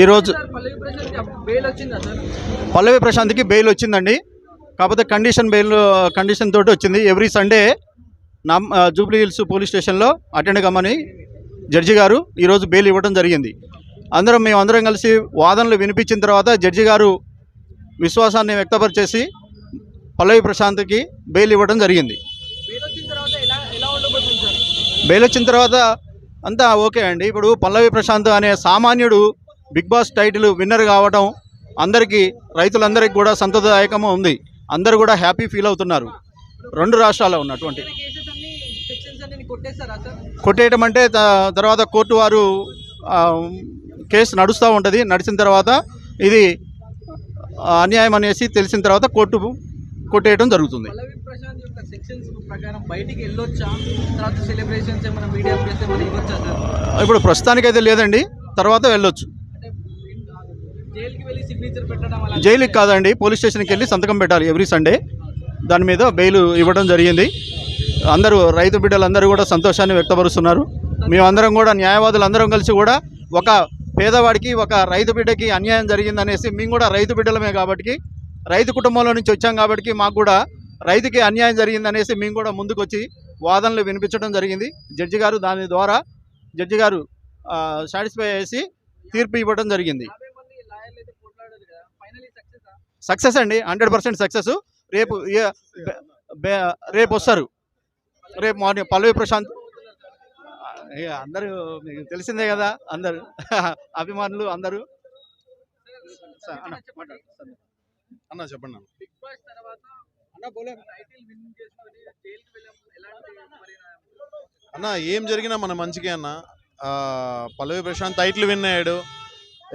ఈరోజు పల్లవి ప్రశాంత్కి బెయిల్ వచ్చిందండి. కాకపోతే కండిషన్ బెయిల్ కండిషన్ తోటి వచ్చింది. ఎవ్రీ సండే నా జూబ్లీ హిల్స్ పోలీస్ స్టేషన్లో అటెండ్ కమ్మని జడ్జి గారు ఈరోజు బెయిల్ ఇవ్వడం జరిగింది. అందరం మేము అందరం కలిసి వాదనలు వినిపించిన తర్వాత జడ్జి గారు విశ్వాసాన్ని వ్యక్తపరిచేసి పల్లవి ప్రశాంత్కి బెయిల్ ఇవ్వడం జరిగింది. బెయిల్ వచ్చిన తర్వాత అంతా ఓకే అండి. ఇప్పుడు పల్లవి ప్రశాంత్ అనే సామాన్యుడు బిగ్ బాస్ టైటిల్ విన్నర్ కావడం అందరికీ రైతులందరికీ కూడా సంతోషదాయకము ఉంది. అందరూ కూడా హ్యాపీ ఫీల్ అవుతున్నారు. రెండు రాష్ట్రాల్లో ఉన్నటువంటి. కొట్టేయటం అంటే తర్వాత కోర్టు వారు కేసు నడుస్తూ ఉంటుంది. నడిచిన తర్వాత ఇది అన్యాయం అనేసి తెలిసిన తర్వాత కోర్టు కొట్టేయడం జరుగుతుంది. ఇప్పుడు ప్రస్తుతానికైతే లేదండి. తర్వాత వెళ్ళొచ్చు. జైలుకి కాదండి పోలీస్ స్టేషన్కి వెళ్ళి సంతకం పెట్టాలి ఎవ్రీ సండే. దాని మీద బెయిల్ ఇవ్వడం జరిగింది. అందరూ రైతు బిడ్డలందరూ కూడా సంతోషాన్ని వ్యక్తపరుస్తున్నారు. మేమందరం కూడా న్యాయవాదులు అందరం కలిసి కూడా ఒక పేదవాడికి ఒక రైతు బిడ్డకి అన్యాయం జరిగిందనేసి మేము కూడా రైతు బిడ్డలమే కాబట్టి రైతు కుటుంబంలో నుంచి వచ్చాం కాబట్టి మాకు కూడా రైతుకి అన్యాయం జరిగిందనేసి మేము కూడా ముందుకొచ్చి వాదనలు వినిపించడం జరిగింది. జడ్జి గారు దాని ద్వారా జడ్జి గారు సాటిస్ఫై చేసి తీర్పు ఇవ్వడం జరిగింది యాభై మంది లాయర్లు అయితే పోట్లాడారు కదా ఫైనలీ సక్సెస్ అండి హండ్రెడ్ పర్సెంట్ సక్సెస్. రేపు రేపు వస్తారు. రేపు మార్నింగ్ పల్లవి ప్రశాంత్ అందరూ మీకు తెలిసిందే కదా అందరు. అభిమానులు అందరూ. అన్న, చెప్పండి అన్న. బిగ్ బాస్ తర్వాత టైటిల్ విన్ చేసుకొని జైలుకి వెళ్ళాం ఎలాంటి పరిణామం? అన్న ఏం జరిగినా మన మంచికే అన్న. ఆ, పల్లవి ప్రశాంత్ టైటిల్ విన్ అయ్యాడు.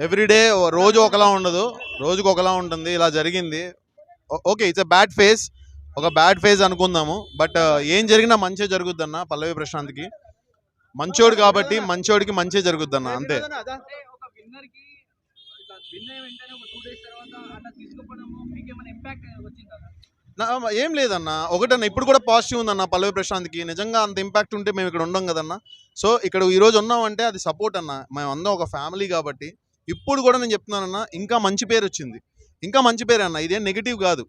ఎవ్రీడే రోజు ఒకలా ఉండదు. రోజుకు ఒకలా ఉంటుంది. ఇలా జరిగింది. Okay it's a bad phase ఒక బ్యాడ్ ఫేజ్ అనుకుందాము. బట్ ఏం జరిగినా మంచి జరుగుద్ది అన్న పల్లవి ప్రశాంత్కి. మంచోడు కాబట్టి మంచోడికి మంచి జరుగుద్ది అన్న అంతే. ఏం లేదన్న. ఒకటన్న ఇప్పుడు కూడా పాజిటివ్ ఉందన్న పల్లవి ప్రశాంత్కి. నిజంగా అంత ఇంపాక్ట్ ఉంటే మేము ఇక్కడ ఉండం కదన్న. సో ఇక్కడ ఈ రోజు ఉన్నామంటే అది సపోర్ట్ అన్న. మేము అందరం ఒక ఫ్యామిలీ కాబట్టి ఇప్పుడు కూడా నేను చెప్తున్నానన్నా ఇంకా మంచి పేరు వచ్చింది. ఇంకా మంచి పేరు అన్న ఇదేం నెగిటివ్ కాదు.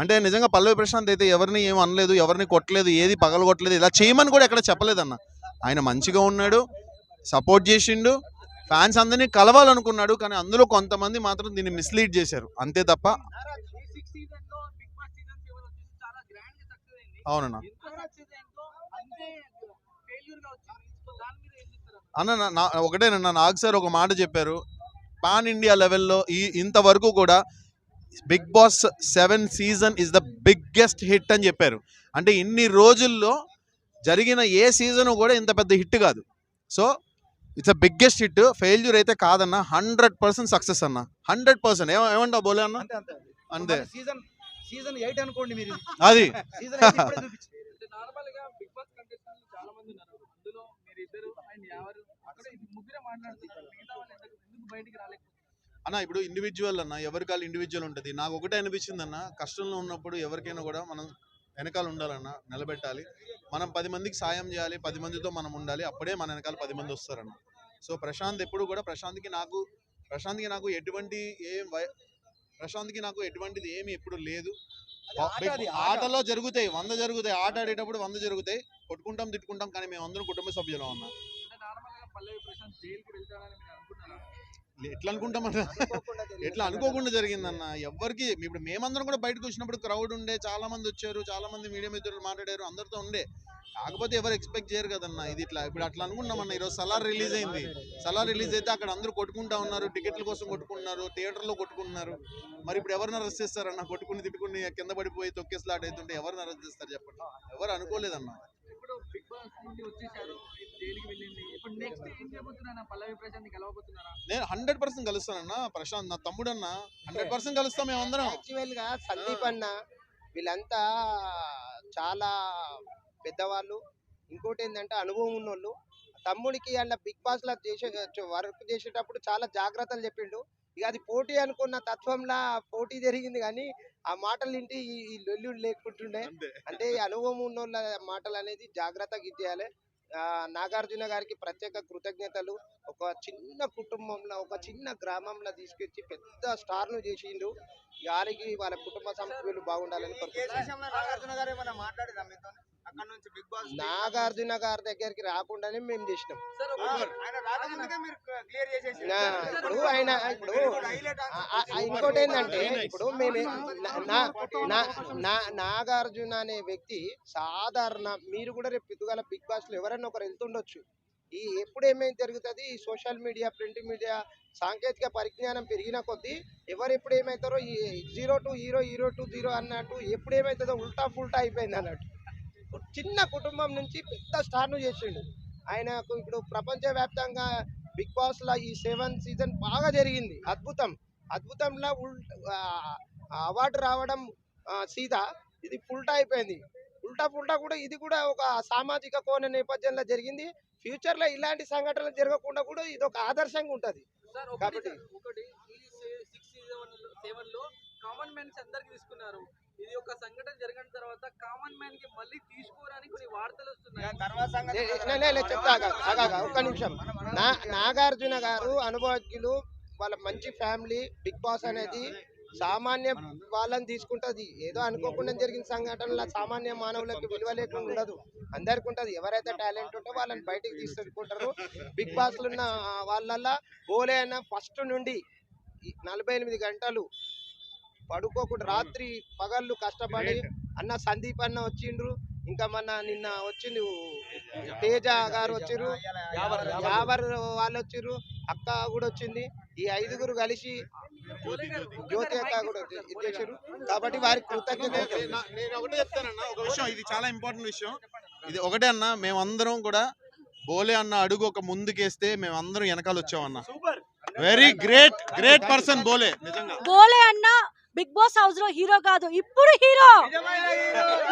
అంటే నిజంగా పల్లవి ప్రశాంత్ అయితే ఎవరిని ఏం అనలేదు ఎవరిని కొట్టలేదు ఏది పగలగొట్టలేదు ఇలా చేయమని కూడా ఎక్కడ చెప్పలేదన్న. ఆయన మంచిగా ఉన్నాడు సపోర్ట్ చేసిండు ఫ్యాన్స్ అందరినీ కలవాలనుకున్నాడు కానీ అందులో కొంతమంది మాత్రం దీన్ని మిస్లీడ్ చేశారు. అంతే తప్ప అవునన్నా. అన్న నా- నా నాగ్ సార్ ఒక మాట చెప్పారు. పాన్ ఇండియా లెవెల్లో ఈ ఇంతవరకు కూడా Bigg Boss seven season is the biggest hit అని చెప్పారు. అంటే ఇన్ని రోజుల్లో జరిగిన ఏ సీజన్ కూడా ఇంత పెద్ద హిట్ కాదు. So it's a biggest hit. Failure అయితే కాదన్న. హండ్రెడ్ పర్సెంట్ సక్సెస్ అన్న. Hundred percent. ఏమంటావు? బోలే అన్న? అంతే సీజన్ సీజన్ ఎయిట్ అనుకోండి మీరు. అది. సీజన్ ఇద్దరు అండ్ ఎవరు? అక్కడ ముగ్గురే మాట్లాడుతున్నారు. మిగతా వాళ్ళు ఎందుకు బయటికి రాలేకపోతున్నారు? అన్న ఇప్పుడు ఇండివిజువల్ అన్న ఎవరికాలు ఇండివిజువల్ ఉంటుంది. నాకు ఒకటే అనిపించింది అన్న కష్టంలో ఉన్నప్పుడు ఎవరికైనా కూడా మనం వెనకాల ఉండాలన్న నిలబెట్టాలి. మనం పది మందికి సాయం చేయాలి పది మందితో మనం ఉండాలి. అప్పుడే మన వెనకాల పది మంది వస్తారన్న. సో ప్రశాంత్ ఎప్పుడు కూడా ప్రశాంత్కి నాకు ప్రశాంత్కి నాకు ఎటువంటి ఏం వై- ప్రశాంత్కి నాకు ఎటువంటిది ఏమి ఎప్పుడు లేదు. ఆటలో జరుగుతాయి వంద జరుగుతాయి ఆట ఆడేటప్పుడు వంద జరుగుతాయి కొట్టుకుంటాం తిట్టుకుంటాం కానీ మేము అందరం కుటుంబ సభ్యులం అనుకుంటున్నారా? ఎట్లా అనుకుంటామన్నా ఎట్లా అనుకోకుండా జరిగిందన్న? ఎవరికి ఇప్పుడు మేమందరం కూడా బయటకు వచ్చినప్పుడు క్రౌడ్ ఉండే చాలా మంది వచ్చారు చాలా మంది మీడియా మిత్రులు మాట్లాడారు అందరితో ఉండే. కాకపోతే ఎవరు ఎక్స్పెక్ట్ చేయరు కదన్న ఇది ఇట్లా. ఇప్పుడు అట్లా అనుకున్నామన్న ఈరోజు సలార్ రిలీజ్ అయింది. సలార్ రిలీజ్ అయితే అక్కడ అందరూ కొట్టుకుంటా ఉన్నారు టికెట్ల కోసం కొట్టుకుంటున్నారు థియేటర్లో కొట్టుకుంటున్నారు. మరి ఇప్పుడు ఎవరిని అరెస్ట్ చేస్తారన్న కొట్టుకుని తిట్టుకుని కింద పడిపోయి తొక్కేస్లాట్ అవుతుంటే ఎవరిని అరెస్ట్ చేస్తారు చెప్పండి? ఎవరు అనుకోలేదన్న. ఇప్పుడు బిగ్ బాస్ నుండి వచ్చేసారు ఇప్పుడు జైలుకి వెళ్ళింది. ఇప్పుడు నెక్స్ట్ ఏం చేయబోతున్నారా పల్లవి ప్రశాంత్ కలవబోతున్నారా నేను హండ్రెడ్ పర్సెంట్ కలుస్తానన్న ప్రశాంత్ నా తమ్ముడు అన్న హండ్రెడ్ పర్సెంట్ కలుస్తాం మేమందరం. యాక్చువల్గా సందీప్ అన్న వీళ్ళంతా చాలా పెద్దవాళ్ళు. ఇంకోటి ఏంటంటే అనుభవం ఉన్నోళ్ళు. తమ్ముడికి అలా బిగ్ బాస్ లా చేసే వర్క్ చేసేటప్పుడు చాలా జాగ్రత్తలు చెప్పిండు. ఇక అది పోటీ అనుకున్న తత్వంలా పోటీ జరిగింది కానీ ఆ మాటలు వింటే ఈ లొల్లి లేకుంటుండే. అంటే ఈ అనుభవం ఉన్నోళ్ళ మాటలు అనేది జాగ్రత్తగా ఇచ్చేయాలి ఆ, నాగార్జున గారికి ప్రత్యేక కృతజ్ఞతలు. ఒక చిన్న కుటుంబంలో ఒక చిన్న గ్రామంలో తీసుకొచ్చి పెద్ద స్టార్ను చేసిండు గారికి వాళ్ళ కుటుంబ సభ్యులు బాగుండాలని కోరుకుంటున్నాను. నాగార్జున గారు ఏమైనా మాట్లాడిరా మీతో అక్కడ నుంచి బిగ్ బాస్ నాగార్జున గారి దగ్గరికి రాకుండానే మేము చేసినాం ఇప్పుడు ఆయన ఇప్పుడు ఇంకోటి ఏంటంటే ఇప్పుడు మేము నా- నా- నా- నా- నాగార్జున అనే వ్యక్తి సాధారణ మీరు కూడా రేపు పొద్దుగాల బిగ్ బాస్లో ఎవరైనా ఒకరు వెళ్తుండొచ్చు. ఈ ఎప్పుడు ఏమేమి జరుగుతుంది ఈ సోషల్ మీడియా ప్రింట్ మీడియా సాంకేతిక పరిజ్ఞానం పెరిగిన కొద్దీ ఎవరు ఎప్పుడు ఏమవుతారో ఈ zero to hero hero to zero అన్నట్టు ఎప్పుడు ఏమవుతుందో ఉల్టా ఫుల్టా అయిపోయింది అన్నట్టు. చిన్న కుటుంబం నుంచి పెద్ద స్టార్ను చేసిండు. ఆయనకు ఇప్పుడు ప్రపంచవ్యాప్తంగా బిగ్ బాస్ లా ఈ సెవెన్ సీజన్ బాగా జరిగింది. అద్భుతం. అద్భుతంలో అవార్డు రావడం సీదా ఇది ఫుల్టా అయిపోయింది. ఉల్టా ఫుల్టా కూడా ఇది కూడా ఒక సామాజిక కోణ నేపథ్యంలో జరిగింది. ఫ్యూచర్లో ఇలాంటి సంఘటనలు జరగకుండా కూడా ఇది ఒక ఆదర్శంగా ఉంటది. కాబట్టి- కామన్ మ్యాన్స్ అందరికి తీసుకున్నారు. ఇది ఒక సంఘటన జరిగిన తర్వాత కామన్ మ్యాన్కి మళ్ళీ తీసుకోవడానికి కొన్ని వార్తలు వస్తున్నాయి. చెప్తా ఒక్క నిమిషం. నా నాగార్జున గారు అనుభవజ్ఞులు వాళ్ళ మంచి ఫ్యామిలీ బిగ్ బాస్ అనేది సామాన్య వాళ్ళని తీసుకుంటది. ఏదో అనుకోకుండా జరిగిన సంఘటనల సామాన్య మానవులకు విలువ లేకుండా ఉండదు. అందరికి ఉంటది. ఎవరైతే టాలెంట్ ఉంటే వాళ్ళని బయటికి తీసుకుంటారు బిగ్ బాస్లో ఉన్న వాళ్ళల్లో బోలే అన్న ఫస్ట్ నుండి నలభై ఎనిమిది గంటలు పడుకోకుండా రాత్రి పగళ్ళు కష్టపడి అన్న సందీప్ అన్న వచ్చిండ్రు. ఇంకా మన నిన్న వచ్చింది తేజ. గారు వచ్చిర్రు. యావర్ వాళ్ళు వచ్చిర్రు. అక్క కూడా వచ్చింది. ఈ ఐదుగురు కలిసి జ్యోతి అక్క కూడా ఇచ్చేసారు కాబట్టి వారికి కృతజ్ఞత నేను ఒకటే చెప్తానన్నా. ఒక విషయం ఇది చాలా ఇంపార్టెంట్ విషయం. ఇది ఒకటే అన్న మేమందరం కూడా బోలే అన్న అడుగు ఒక ముందుకేస్తే మేమందరం వెనకాల వచ్చామన్న. Very great great person Bole నిజంగా. బోలే అన్న బిగ్ బాస్ హౌస్లో హీరో కాదు ఇప్పుడు హీరో!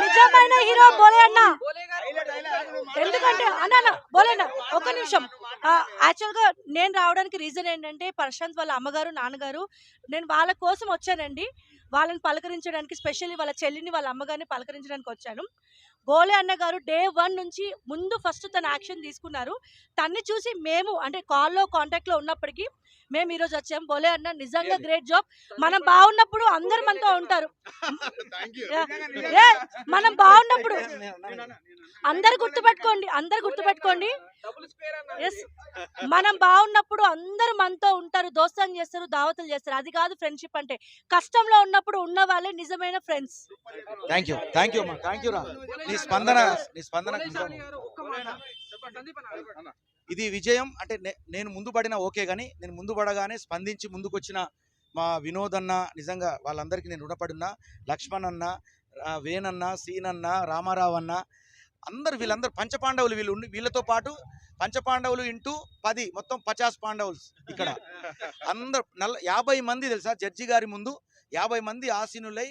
నిజమైన హీరో! బోలే అన్న! ఎందుకంటే అన్న అన్న, బోలే అన్న ఒక నిమిషం. యాక్చువల్గా నేను రావడానికి రీజన్ ఏంటంటే ప్రశాంత్ వాళ్ళ అమ్మగారు నాన్నగారు నేను వాళ్ళ కోసం వచ్చానండి. వాళ్ళని పలకరించడానికి స్పెషల్లీ వాళ్ళ చెల్లిని వాళ్ళ అమ్మగారిని పలకరించడానికి వచ్చాను. బోలే అన్న గారు డే వన్ నుంచి ముందు ఫస్ట్ తన యాక్షన్ తీసుకున్నారు. తన్ని చూసి మేము అంటే కాల్లో కాంటాక్ట్లో ఉన్నప్పటికీ మేము ఈ రోజు వచ్చాం. బోలే అన్న నిజంగా గ్రేట్ జాబ్. మనం బాగున్నప్పుడు అందరు మనతో ఉంటారు. మనం బాగున్నప్పుడు అందరు గుర్తుపెట్టుకోండి అందరు గుర్తుపెట్టుకోండి. డబుల్ స్క్వేర్ అన్న ఎస్ మనం బాగున్నప్పుడు అందరూ మనతో ఉంటారు దోస్తాన్ని చేస్తారు దావతులు చేస్తారు. అది కాదు ఫ్రెండ్షిప్ అంటే. కష్టంలో ఉన్నప్పుడు ఉన్న వాళ్ళే నిజమైన friends thank you thank you thank you నీ స్పందన నీ స్పందన. ఇది విజయం అంటే నేను ముందు పడిన ఓకే కానీ నేను ముందు పడగానే స్పందించి ముందుకొచ్చిన మా వినోద్ అన్న నిజంగా వాళ్ళందరికీ నేను రుణపడినా లక్ష్మణ్ అన్న వేణన్న సీనన్న రామారావు అన్న అందరు వీళ్ళందరూ పంచపాండవులు వీళ్ళు వీళ్ళతో పాటు పంచపాండవులు ఇంటూ పది మొత్తం పచాస్ పాండవులు ఇక్కడ. అందరు నల్ల యాభై మంది తెలుసా జడ్జి గారి ముందు? యాభై మంది ఆసీనులై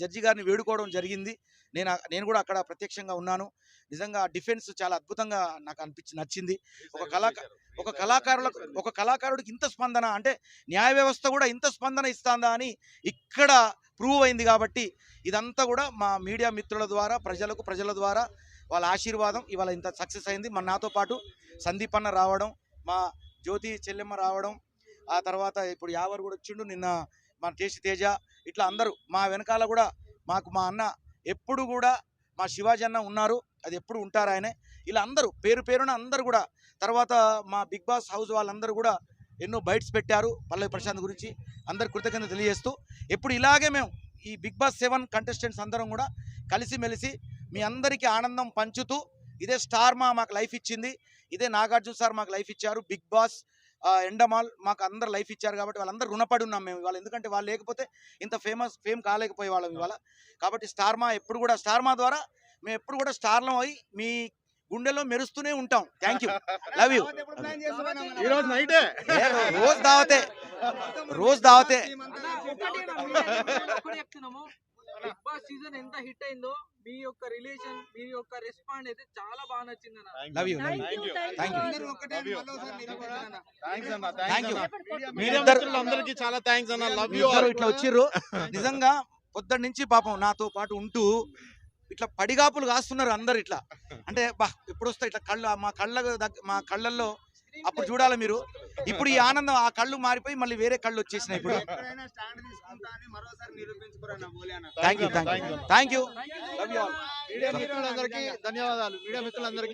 జడ్జి గారిని వేడుకోవడం జరిగింది. నేను నేను కూడా అక్కడ ప్రత్యక్షంగా ఉన్నాను. నిజంగా డిఫెన్స్ చాలా అద్భుతంగా నాకు అనిపించి నచ్చింది. ఒక కళాకారు ఒక కళాకారులకు ఒక కళాకారుడికి ఇంత స్పందన అంటే న్యాయ వ్యవస్థ కూడా ఇంత స్పందన ఇస్తుందా అని ఇక్కడ ప్రూవ్ అయింది కాబట్టి ఇదంతా కూడా మా మీడియా మిత్రుల ద్వారా ప్రజలకు ప్రజల ద్వారా వాళ్ళ ఆశీర్వాదం ఇవాళ ఇంత సక్సెస్ అయింది. మన నాతో పాటు సందీప్ అన్న రావడం మా జ్యోతి చెల్లెమ్మ రావడం ఆ తర్వాత ఇప్పుడు యావర్ కూడా వచ్చిండు. నిన్న మా టేసి తేజ ఇట్లా అందరూ మా వెనకాల కూడా మాకు మా అన్న ఎప్పుడు కూడా మా శివాజీ అన్న ఉన్నారు. అది ఎప్పుడు ఉంటారు ఆయనే. ఇలా అందరూ పేరు పేరున అందరూ కూడా తర్వాత మా బిగ్ బాస్ హౌస్ వాళ్ళందరూ కూడా ఎన్నో బైట్స్ పెట్టారు పల్లవి ప్రశాంత్ గురించి. అందరు కృతజ్ఞత తెలియజేస్తూ ఎప్పుడు ఇలాగే మేము ఈ బిగ్ బాస్ సెవెన్ కంటెస్టెంట్స్ అందరం కూడా కలిసిమెలిసి మీ అందరికీ ఆనందం పంచుతూ ఇదే స్టార్ మా మాకు లైఫ్ ఇచ్చింది. ఇదే నాగార్జున సార్ మాకు లైఫ్ ఇచ్చారు. బిగ్ బాస్ ఎండమాల్ మాకు అందరు లైఫ్ ఇచ్చారు కాబట్టి వాళ్ళందరూ రుణపడి ఉన్నాం మేము ఇవాళ. ఎందుకంటే వాళ్ళు లేకపోతే ఇంత ఫేమస్ ఫేమ్ కాలేకపోయే వాళ్ళం ఇవాళ. కాబట్టి స్టార్ మా ఎప్పుడు కూడా స్టార్ మా ద్వారా మేము ఎప్పుడు కూడా స్టార్లం అయి మీ గుండెలో మెరుస్తూనే ఉంటాం. Thank you. Love you. ఈ రోజు నైటే. రోజు దావతే. రోజు దావతే. బిగ్ బాస్ సీజన్ ఎంత హిట్ అయిందో మీ యొక్క రిలేషన్ మీ యొక్క రెస్పాండ్ అయితే చాలా బాగా నచ్చింది అన్న. Love you thank you Thank you. అందరూ ఒకటే అని మళ్ళొకసారి నిరూపించారు. థ్యాంక్స్ అన్న. Thank you. మీడియా ఇద్దరు- మిత్రులందరికీ చాలా థ్యాంక్స్ అన్న. లవ్ యూ ఇట్లా వచ్చిర్రు. నిజంగా పొద్దున్న నుంచి పాపం నాతో పాటు ఉంటూ ఇట్లా పడిగాపులు కాస్తున్నారు అందరు ఇట్లా. అంటే బా ఎప్పుడు వస్తాయి ఇట్లా కళ్ళు మా కళ్ళ మా కళ్ళల్లో అప్పుడు చూడాలి మీరు? ఇప్పుడు ఈ ఆనందం ఆ కళ్ళు మారిపోయి మళ్ళీ వేరే కళ్ళు వచ్చేసినాయి ఇప్పుడు. Thank you thank you thank you media మిత్రులందరికీ ధన్యవాదాలు. మీడియా మిత్రులందరికీ